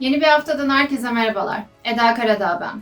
Yeni bir haftadan herkese merhabalar. Eda Karadağ ben.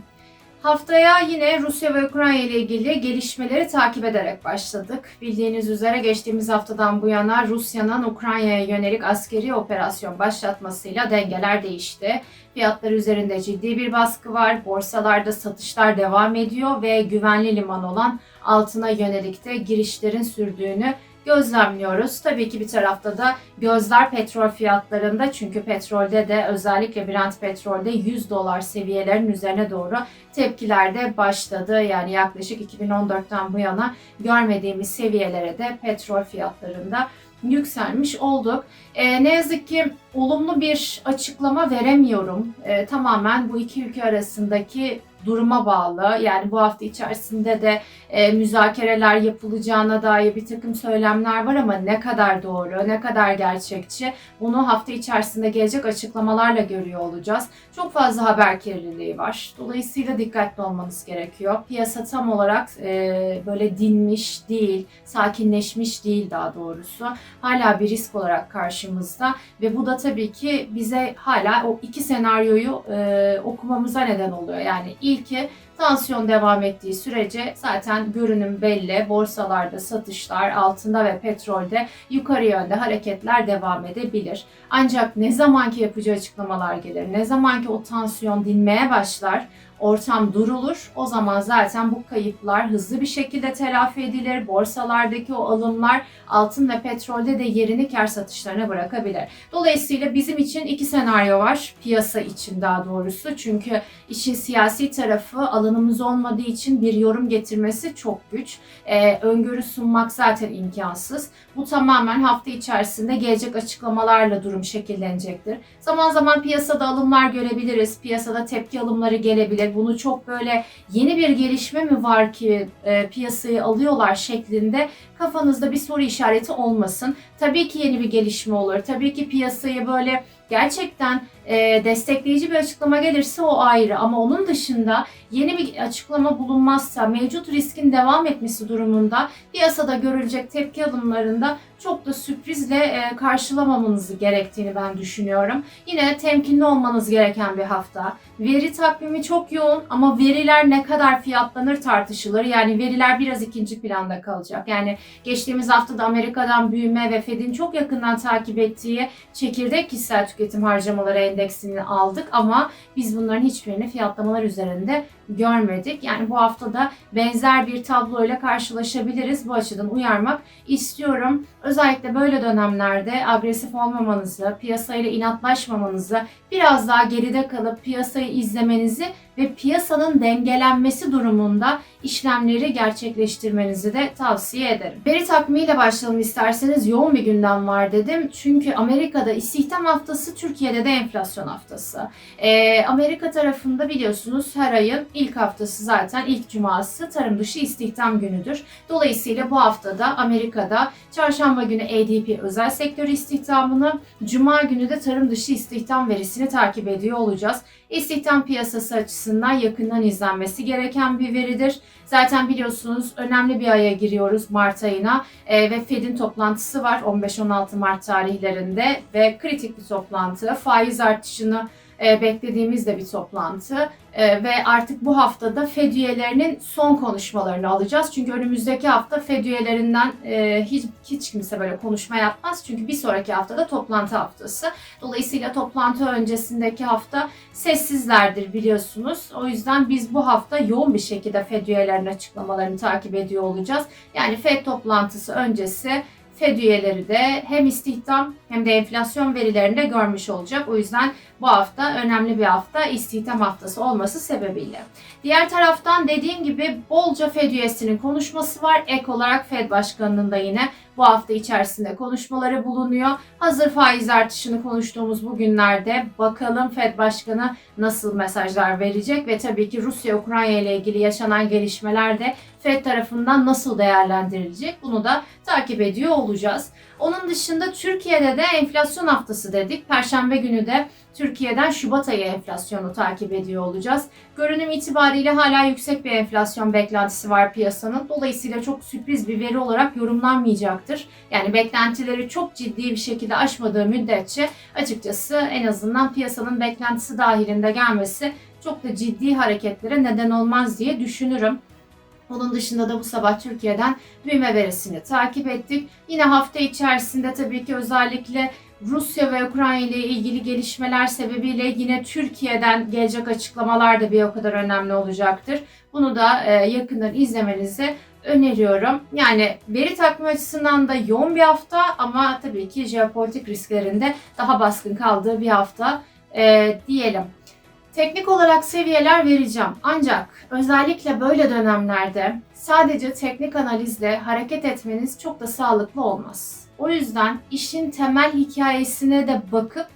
Haftaya yine Rusya ve Ukrayna ile ilgili gelişmeleri takip ederek başladık. Bildiğiniz üzere geçtiğimiz haftadan bu yana Rusya'nın Ukrayna'ya yönelik askeri operasyon başlatmasıyla dengeler değişti. Fiyatlar üzerinde ciddi bir baskı var. Borsalarda satışlar devam ediyor ve güvenli liman olan altına yönelik de girişlerin sürdüğünü gözlemliyoruz. Tabii ki bir tarafta da gözler petrol fiyatlarında çünkü petrolde de özellikle Brent petrolde 100 dolar seviyelerin üzerine doğru tepkiler de başladı. Yani yaklaşık 2014'ten bu yana görmediğimiz seviyelere de petrol fiyatlarında yükselmiş olduk. Ee, ne yazık ki olumlu bir açıklama veremiyorum. Ee, tamamen bu iki ülke arasındaki duruma bağlı. Yani bu hafta içerisinde de e, müzakereler yapılacağına dair bir takım söylemler var ama ne kadar doğru, ne kadar gerçekçi bunu hafta içerisinde gelecek açıklamalarla görüyor olacağız. Çok fazla haber kirliliği var. Dolayısıyla dikkatli olmanız gerekiyor. Piyasa tam olarak e, böyle dinmiş değil, sakinleşmiş değil daha doğrusu. Hala bir risk olarak karşımızda ve bu da tabii ki bize hala o iki senaryoyu e, okumamıza neden oluyor. Yani ilki tansiyon devam ettiği sürece zaten görünüm belli. Borsalarda satışlar, altında ve petrolde yukarı yönde hareketler devam edebilir. Ancak ne zamanki yapıcı açıklamalar gelir, ne zamanki o tansiyon dinmeye başlar, ortam durulur. O zaman zaten bu kayıplar hızlı bir şekilde telafi edilir. Borsalardaki o alımlar altın ve petrolde de yerini kar satışlarına bırakabilir. Dolayısıyla bizim için iki senaryo var. Piyasa için daha doğrusu. Çünkü işin siyasi tarafı alanımız olmadığı için bir yorum getirmesi çok güç. Ee, öngörü sunmak zaten imkansız. Bu tamamen hafta içerisinde gelecek açıklamalarla durum şekillenecektir. Zaman zaman piyasada alımlar görebiliriz. Piyasada tepki alımları gelebilir. Bunu çok böyle yeni bir gelişme mi var ki e, piyasayı alıyorlar şeklinde kafanızda bir soru işareti olmasın. Tabii ki yeni bir gelişme olur. Tabii ki piyasayı böyle gerçekten e, destekleyici bir açıklama gelirse o ayrı ama onun dışında yeni bir açıklama bulunmazsa mevcut riskin devam etmesi durumunda piyasada görülecek tepki alımlarında çok da sürprizle e, karşılamamanızı gerektiğini ben düşünüyorum. Yine temkinli olmanız gereken bir hafta. Veri takvimi çok yoğun ama veriler ne kadar fiyatlanır tartışılır. Yani veriler biraz ikinci planda kalacak. Yani geçtiğimiz haftada Amerika'dan büyüme ve Fed'in çok yakından takip ettiği çekirdek kişisel tüketim harcamaları endeksini aldık ama biz bunların hiçbirini fiyatlamalar üzerinde görmedik. Yani bu haftada benzer bir tabloyla karşılaşabiliriz. Bu açıdan uyarmak istiyorum. Özellikle böyle dönemlerde agresif olmamanızı, piyasayla inatlaşmamanızı, biraz daha geride kalıp piyasayı izlemenizi ve piyasanın dengelenmesi durumunda işlemleri gerçekleştirmenizi de tavsiye ederim. Veri takvimiyle başlayalım isterseniz. Yoğun bir gündem var dedim. Çünkü Amerika'da istihdam haftası, Türkiye'de de enflasyon haftası. Ee, Amerika tarafında biliyorsunuz her ayın ilk haftası zaten ilk cuması tarım dışı istihdam günüdür. Dolayısıyla bu haftada Amerika'da çarşamba günü ADP özel sektör istihdamını, cuma günü de tarım dışı istihdam verisini takip ediyor olacağız. İstihdam piyasası açısından yakından izlenmesi gereken bir veridir. Zaten biliyorsunuz önemli bir aya giriyoruz Mart ayına e, ve Fed'in toplantısı var 15-16 Mart tarihlerinde ve kritik bir toplantı. Faiz artışını e, beklediğimiz de bir toplantı e, ve artık bu haftada FED üyelerinin son konuşmalarını alacağız. Çünkü önümüzdeki hafta FED üyelerinden e, hiç, hiç kimse böyle konuşma yapmaz. Çünkü bir sonraki haftada toplantı haftası. Dolayısıyla toplantı öncesindeki hafta sessizlerdir biliyorsunuz. O yüzden biz bu hafta yoğun bir şekilde FED üyelerinin açıklamalarını takip ediyor olacağız. Yani FED toplantısı öncesi FED üyeleri de hem istihdam hem de enflasyon verilerini de görmüş olacak. O yüzden bu hafta önemli bir hafta istihdam haftası olması sebebiyle. Diğer taraftan dediğim gibi bolca Fed üyesinin konuşması var. Ek olarak Fed Başkanı'nın da yine bu hafta içerisinde konuşmaları bulunuyor. Hazır faiz artışını konuştuğumuz bu günlerde bakalım Fed Başkanı nasıl mesajlar verecek ve tabii ki Rusya-Ukrayna ile ilgili yaşanan gelişmeler de Fed tarafından nasıl değerlendirilecek bunu da takip ediyor olacağız. Onun dışında Türkiye'de de enflasyon haftası dedik. Perşembe günü de Türkiye'den Şubat ayı enflasyonu takip ediyor olacağız. Görünüm itibariyle hala yüksek bir enflasyon beklentisi var piyasanın. Dolayısıyla çok sürpriz bir veri olarak yorumlanmayacaktır. Yani beklentileri çok ciddi bir şekilde aşmadığı müddetçe açıkçası en azından piyasanın beklentisi dahilinde gelmesi çok da ciddi hareketlere neden olmaz diye düşünürüm. Onun dışında da bu sabah Türkiye'den büyüme verisini takip ettik. Yine hafta içerisinde tabii ki özellikle Rusya ve Ukrayna ile ilgili gelişmeler sebebiyle yine Türkiye'den gelecek açıklamalar da bir o kadar önemli olacaktır. Bunu da e, yakından izlemenizi öneriyorum. Yani veri takma açısından da yoğun bir hafta ama tabii ki jeopolitik risklerinde daha baskın kaldığı bir hafta e, diyelim. Teknik olarak seviyeler vereceğim. Ancak özellikle böyle dönemlerde sadece teknik analizle hareket etmeniz çok da sağlıklı olmaz. O yüzden işin temel hikayesine de bakıp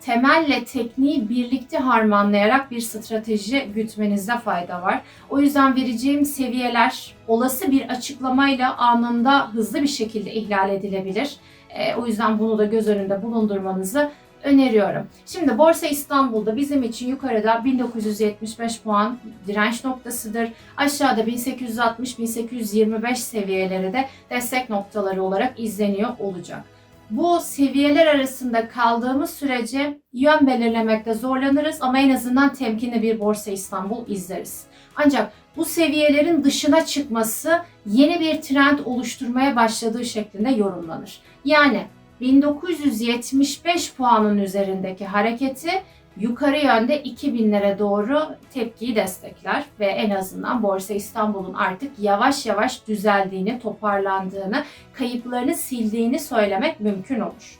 temelle tekniği birlikte harmanlayarak bir strateji gütmenizde fayda var. O yüzden vereceğim seviyeler olası bir açıklamayla anında hızlı bir şekilde ihlal edilebilir. E, o yüzden bunu da göz önünde bulundurmanızı öneriyorum. Şimdi Borsa İstanbul'da bizim için yukarıda 1975 puan direnç noktasıdır. Aşağıda 1860-1825 seviyeleri de destek noktaları olarak izleniyor olacak. Bu seviyeler arasında kaldığımız sürece yön belirlemekte zorlanırız ama en azından temkinli bir Borsa İstanbul izleriz. Ancak bu seviyelerin dışına çıkması yeni bir trend oluşturmaya başladığı şeklinde yorumlanır. Yani 1975 puanın üzerindeki hareketi yukarı yönde 2000'lere doğru tepkiyi destekler ve en azından Borsa İstanbul'un artık yavaş yavaş düzeldiğini, toparlandığını, kayıplarını sildiğini söylemek mümkün olur.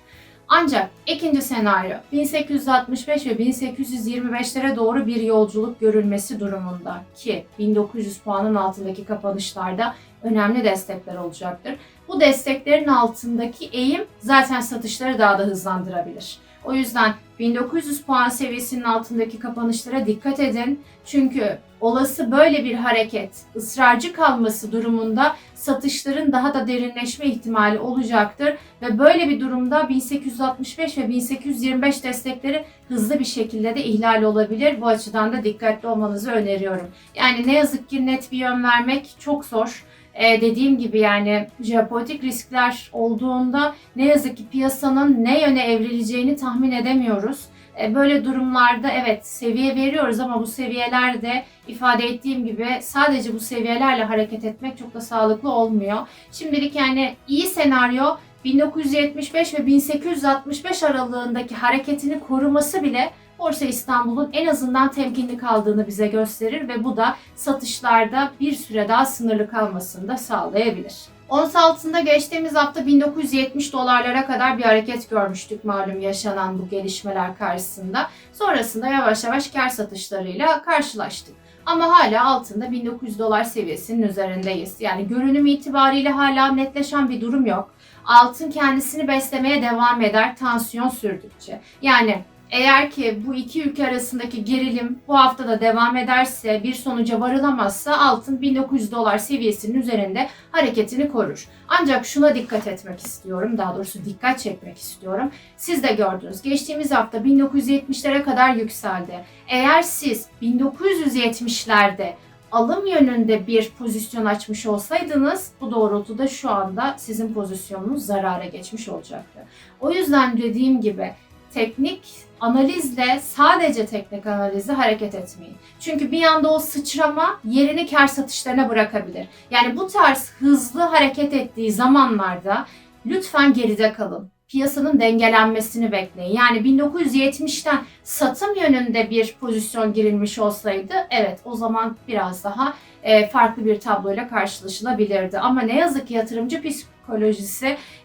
Ancak ikinci senaryo 1865 ve 1825'lere doğru bir yolculuk görülmesi durumunda ki 1900 puanın altındaki kapanışlarda önemli destekler olacaktır. Bu desteklerin altındaki eğim zaten satışları daha da hızlandırabilir. O yüzden 1900 puan seviyesinin altındaki kapanışlara dikkat edin. Çünkü olası böyle bir hareket ısrarcı kalması durumunda satışların daha da derinleşme ihtimali olacaktır ve böyle bir durumda 1865 ve 1825 destekleri hızlı bir şekilde de ihlal olabilir. Bu açıdan da dikkatli olmanızı öneriyorum. Yani ne yazık ki net bir yön vermek çok zor. Ee, dediğim gibi yani jeopolitik riskler olduğunda ne yazık ki piyasanın ne yöne evrileceğini tahmin edemiyoruz. Ee, böyle durumlarda evet seviye veriyoruz ama bu seviyelerde ifade ettiğim gibi sadece bu seviyelerle hareket etmek çok da sağlıklı olmuyor. Şimdilik yani iyi senaryo 1975 ve 1865 aralığındaki hareketini koruması bile Borsa İstanbul'un en azından temkinli kaldığını bize gösterir ve bu da satışlarda bir süre daha sınırlı kalmasını da sağlayabilir. Ons altında geçtiğimiz hafta 1970 dolarlara kadar bir hareket görmüştük malum yaşanan bu gelişmeler karşısında. Sonrasında yavaş yavaş kar satışlarıyla karşılaştık. Ama hala altında 1900 dolar seviyesinin üzerindeyiz. Yani görünüm itibariyle hala netleşen bir durum yok. Altın kendisini beslemeye devam eder tansiyon sürdükçe. Yani eğer ki bu iki ülke arasındaki gerilim bu hafta da devam ederse, bir sonuca varılamazsa altın 1900 dolar seviyesinin üzerinde hareketini korur. Ancak şuna dikkat etmek istiyorum, daha doğrusu dikkat çekmek istiyorum. Siz de gördünüz, geçtiğimiz hafta 1970'lere kadar yükseldi. Eğer siz 1970'lerde alım yönünde bir pozisyon açmış olsaydınız bu doğrultuda şu anda sizin pozisyonunuz zarara geçmiş olacaktı. O yüzden dediğim gibi teknik analizle sadece teknik analizle hareket etmeyin. Çünkü bir anda o sıçrama yerini kar satışlarına bırakabilir. Yani bu tarz hızlı hareket ettiği zamanlarda lütfen geride kalın. Piyasanın dengelenmesini bekleyin. Yani 1970'ten satım yönünde bir pozisyon girilmiş olsaydı evet o zaman biraz daha e, farklı bir tabloyla karşılaşılabilirdi. Ama ne yazık ki yatırımcı psikolojisi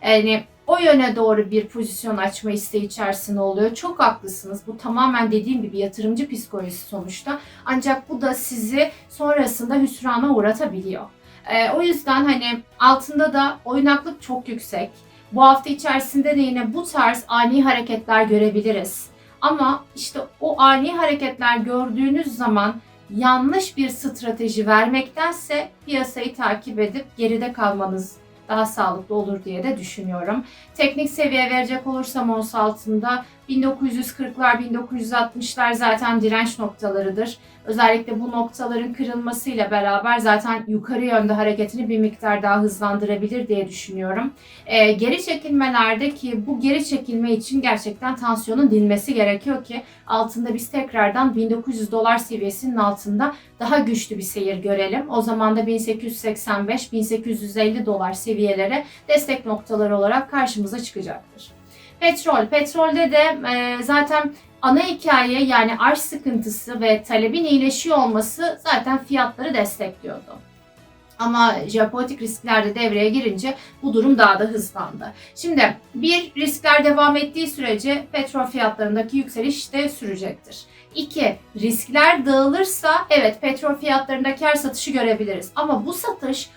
yani o yöne doğru bir pozisyon açma isteği içerisinde oluyor. Çok haklısınız. Bu tamamen dediğim gibi yatırımcı psikolojisi sonuçta. Ancak bu da sizi sonrasında hüsrana uğratabiliyor. Ee, o yüzden hani altında da oynaklık çok yüksek. Bu hafta içerisinde de yine bu tarz ani hareketler görebiliriz. Ama işte o ani hareketler gördüğünüz zaman yanlış bir strateji vermektense piyasayı takip edip geride kalmanız daha sağlıklı olur diye de düşünüyorum. Teknik seviye verecek olursam ons altında 1940'lar 1960'lar zaten direnç noktalarıdır. Özellikle bu noktaların kırılmasıyla beraber zaten yukarı yönde hareketini bir miktar daha hızlandırabilir diye düşünüyorum. Ee, geri çekilmelerde ki bu geri çekilme için gerçekten tansiyonun dinmesi gerekiyor ki altında biz tekrardan 1900 dolar seviyesinin altında daha güçlü bir seyir görelim. O zaman da 1885-1850 dolar seviyeleri destek noktaları olarak karşımıza çıkacaktır. Petrol. Petrolde de e, zaten ana hikaye yani arz sıkıntısı ve talebin iyileşiyor olması zaten fiyatları destekliyordu. Ama jeopolitik riskler de devreye girince bu durum daha da hızlandı. Şimdi bir riskler devam ettiği sürece petrol fiyatlarındaki yükseliş de sürecektir. İki, riskler dağılırsa evet petrol fiyatlarında kar satışı görebiliriz. Ama bu satış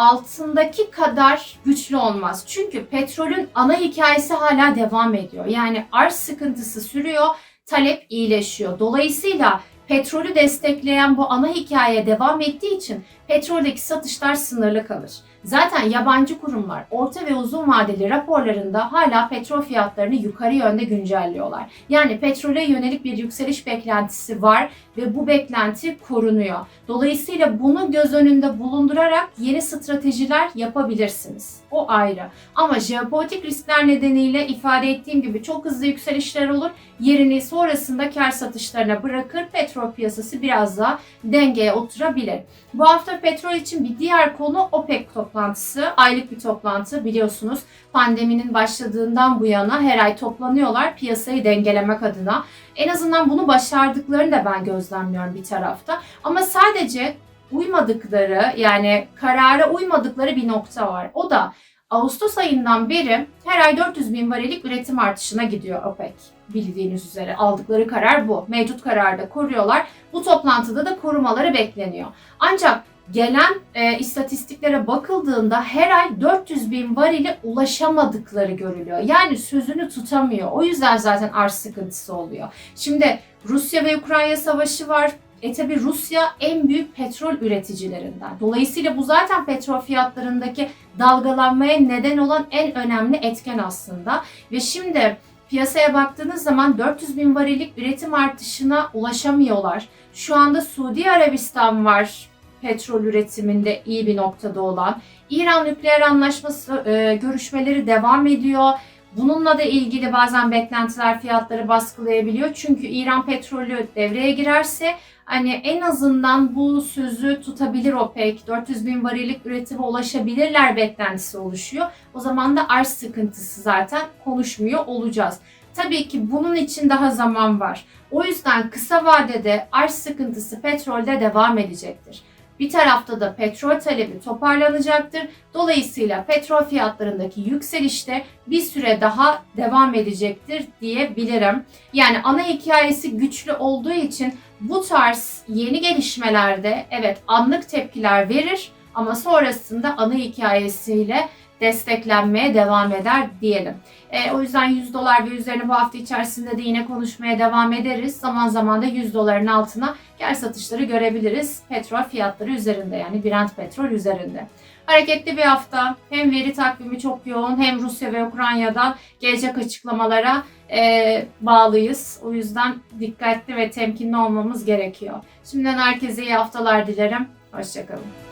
altındaki kadar güçlü olmaz. Çünkü petrolün ana hikayesi hala devam ediyor. Yani arz sıkıntısı sürüyor, talep iyileşiyor. Dolayısıyla petrolü destekleyen bu ana hikaye devam ettiği için petroldeki satışlar sınırlı kalır. Zaten yabancı kurumlar orta ve uzun vadeli raporlarında hala petrol fiyatlarını yukarı yönde güncelliyorlar. Yani petrole yönelik bir yükseliş beklentisi var ve bu beklenti korunuyor. Dolayısıyla bunu göz önünde bulundurarak yeni stratejiler yapabilirsiniz. O ayrı. Ama jeopolitik riskler nedeniyle ifade ettiğim gibi çok hızlı yükselişler olur. Yerini sonrasında kar satışlarına bırakır. Petrol piyasası biraz daha dengeye oturabilir. Bu hafta petrol için bir diğer konu OPEC toplantısı. Aylık bir toplantı biliyorsunuz. Pandeminin başladığından bu yana her ay toplanıyorlar piyasayı dengelemek adına. En azından bunu başardıklarını da ben gözlemliyorum bir tarafta. Ama sadece uymadıkları yani karara uymadıkları bir nokta var. O da Ağustos ayından beri her ay 400 bin varelik üretim artışına gidiyor OPEC. Bildiğiniz üzere aldıkları karar bu. Mevcut kararı da koruyorlar. Bu toplantıda da korumaları bekleniyor. Ancak gelen e, istatistiklere bakıldığında her ay 400 bin varile ulaşamadıkları görülüyor. Yani sözünü tutamıyor. O yüzden zaten arz sıkıntısı oluyor. Şimdi Rusya ve Ukrayna savaşı var. E tabi Rusya en büyük petrol üreticilerinden. Dolayısıyla bu zaten petrol fiyatlarındaki dalgalanmaya neden olan en önemli etken aslında. Ve şimdi piyasaya baktığınız zaman 400 bin varillik üretim artışına ulaşamıyorlar. Şu anda Suudi Arabistan var petrol üretiminde iyi bir noktada olan. İran nükleer anlaşması e, görüşmeleri devam ediyor. Bununla da ilgili bazen beklentiler fiyatları baskılayabiliyor. Çünkü İran petrolü devreye girerse hani en azından bu sözü tutabilir OPEC. 400 bin varillik üretime ulaşabilirler beklentisi oluşuyor. O zaman da arz sıkıntısı zaten konuşmuyor olacağız. Tabii ki bunun için daha zaman var. O yüzden kısa vadede arz sıkıntısı petrolde devam edecektir. Bir tarafta da petrol talebi toparlanacaktır. Dolayısıyla petrol fiyatlarındaki yükselişte bir süre daha devam edecektir diyebilirim. Yani ana hikayesi güçlü olduğu için bu tarz yeni gelişmelerde evet anlık tepkiler verir ama sonrasında ana hikayesiyle desteklenmeye devam eder diyelim. E, o yüzden 100 dolar ve üzerine bu hafta içerisinde de yine konuşmaya devam ederiz. Zaman zaman da 100 doların altına gel satışları görebiliriz. Petrol fiyatları üzerinde yani Brent petrol üzerinde. Hareketli bir hafta. Hem veri takvimi çok yoğun hem Rusya ve Ukrayna'dan gelecek açıklamalara e, bağlıyız. O yüzden dikkatli ve temkinli olmamız gerekiyor. Şimdiden herkese iyi haftalar dilerim. Hoşçakalın.